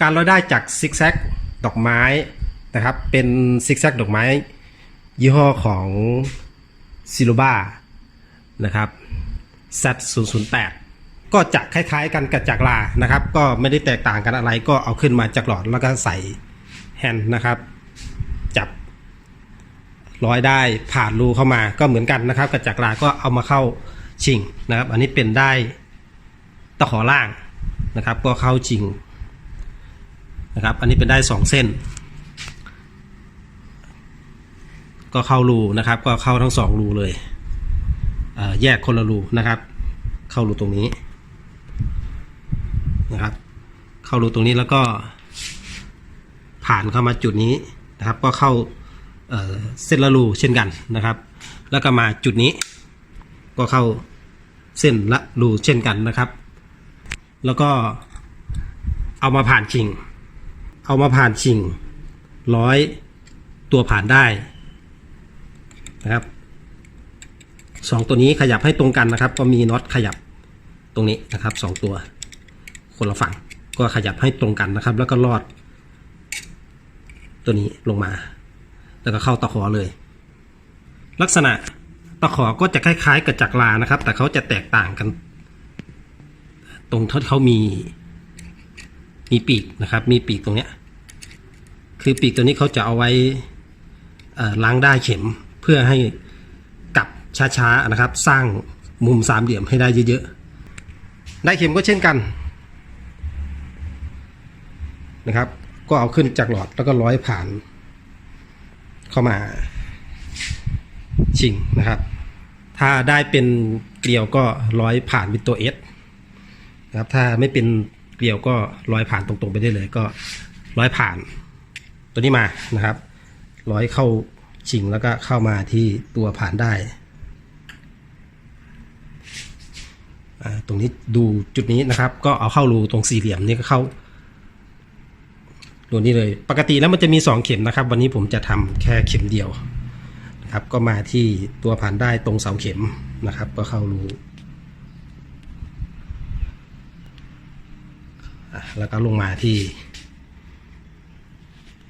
การร้อยได้จากซิกแซกดอกไม้นะครับ เป็นซิกแซกดอกไม้ ยี่ห้อของซิโ b บานะครับ Z008 ก็จะคล้ายๆกันกับจากลานะครับ ก็ไม่ได้แตกต่างกันอะไรก็เอาขึ้นมาจากหลอดแล้วก็ใส่แฮนด์นะครับ จับร้อยได้ผ่านรูเข้ามาก็เหมือนกันนะครับกับจากลาก็เอามาเข้าชิงนะครับ อันนี้เป็นได้ตะขอล่างนะครับ ก็เข้าชิง นะครับ อันนี้เป็นได้สองเส้น ก็เข้ารูนะครับ ก็เข้าทั้งสองรูเลยแยกคนละรูนะครับ เข้ารูตรงนี้นะครับ เข้ารูตรงนี้แล้วก็ผ่านเข้ามาจุดนี้นะครับ ก็เข้าเอ่อเส้นละรูเช่นกันนะครับ แล้วก็มาจุดนี้ ก็เข้าเส้นละรูเช่นกันนะครับ แล้วก็เอามาผ่านชิง เอามาผ่านชิงร้อยตัวผ่านได้นะครับสองตัวนี้ขยับให้ตรงกันนะครับ ก็มีน็อตขยับตรงนี้นะครับสองตัว คนละฝั่งก็ขยับให้ตรงกันนะครับ แล้วก็ลอด ตัวนี้ลงมา แล้วก็เข้าตะขอเลย ลักษณะตะขอก็จะคล้ายๆกับจักรลานะครับ แต่เขาจะแตกต่างกัน ตรงที่เขามี มีปีกนะครับ มีปีกตรงเนี้ย คือปีกตัวนี้เขาจะเอาไว้ล้างได้เข็มเพื่อให้กลับช้าๆนะครับ สร้างมุมสามเหลี่ยมให้ได้เยอะๆได้เข็มก็เช่นกันนะครับ ก็เอาขึ้นจากหลอดแล้วก็ร้อยผ่าน เข้ามาชิงนะครับ ถ้าได้เป็นเกลียวก็ร้อยผ่านเป็นตัว S นะครับถ้าไม่เป็นเกลียวก็ร้อยผ่านตรงๆไปได้เลยก็ร้อยผ่าน ตัวนี้มานะครับ ร้อยเข้าชิงแล้วก็เข้ามาที่ตัวผ่านได้อ่าตรงนี้ดูจุดนี้นะครับ ก็เอาเข้ารูตรงสี่เหลี่ยมนี่ก็เข้ารูนี้เลย ปกติแล้วมันจะมีสองเข็มนะครับ วันนี้ผมจะทำแค่เข็มเดียวนะครับ ก็มาที่ตัวผ่านได้ตรงเสาเข็มนะครับ ก็เข้ารูอะแล้วก็ลงมาที่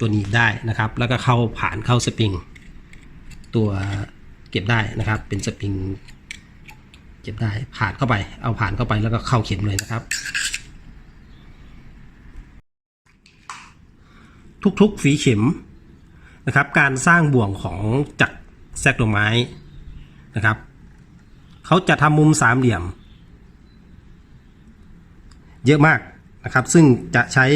ตัวนี้ได้นะครับ แล้วก็เข้าผ่านเข้าสปริง ตัวเก็บได้นะครับ เป็นสปริงเก็บได้ผ่านเข้าไป เอาผ่านเข้าไปแล้วก็เข้าเข็มเลยนะครับ ทุกๆฝีเข็มนะครับ การสร้างบ่วงของจักรแซกดอกไม้นะครับเขาจะทำมุมสามเหลี่ยม เยอะมากนะครับ ซึ่งจะใช้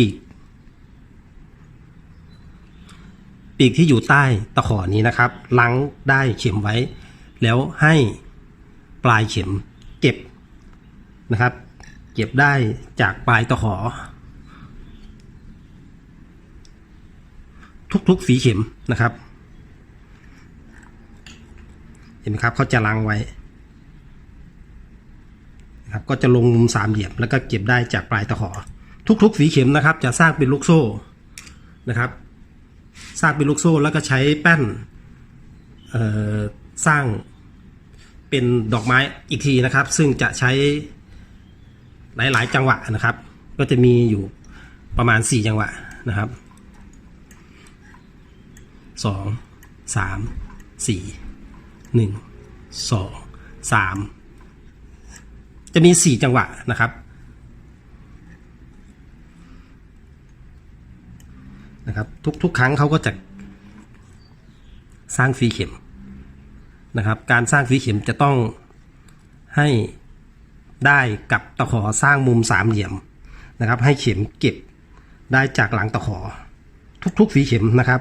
ปีก ปีกที่อยู่ใต้ตะขอนี้นะครับลังได้เข็มไว้ แล้วให้ปลายเข็มเก็บนะครับ เก็บได้จากปลายตะขอ ทุกๆฝีเข็มนะครับเห็นไหมครับเขาจะลังไว้นะครับก็จะลงมุมสามเหลี่ยมแล้วก็เก็บได้จากปลายตะขอ ทุกๆฝีเข็มนะครับ จะสร้างเป็นลูกโซ่นะครับ สร้างเป็นลูกโซ่แล้วก็ใช้แป้นสร้างเป็นดอกไม้อีกทีนะครับ ซึ่งจะใช้หลายๆ จังหวะนะครับ ก็จะมีอยู่ประมาณ 4 จังหวะนะครับ 2 3 4 1 2 3 จะมี 4 จังหวะนะครับ นะครับ ทุกทุกครั้งเขาก็จะสร้างฟีเข็มนะครับ การสร้างฟีเข็มจะต้องให้ได้กับตะขอสร้างมุมสามเหลี่ยมนะครับ ให้เข็มเก็บได้จากหลังตะขอ ทุกๆฝีเข็มนะครับ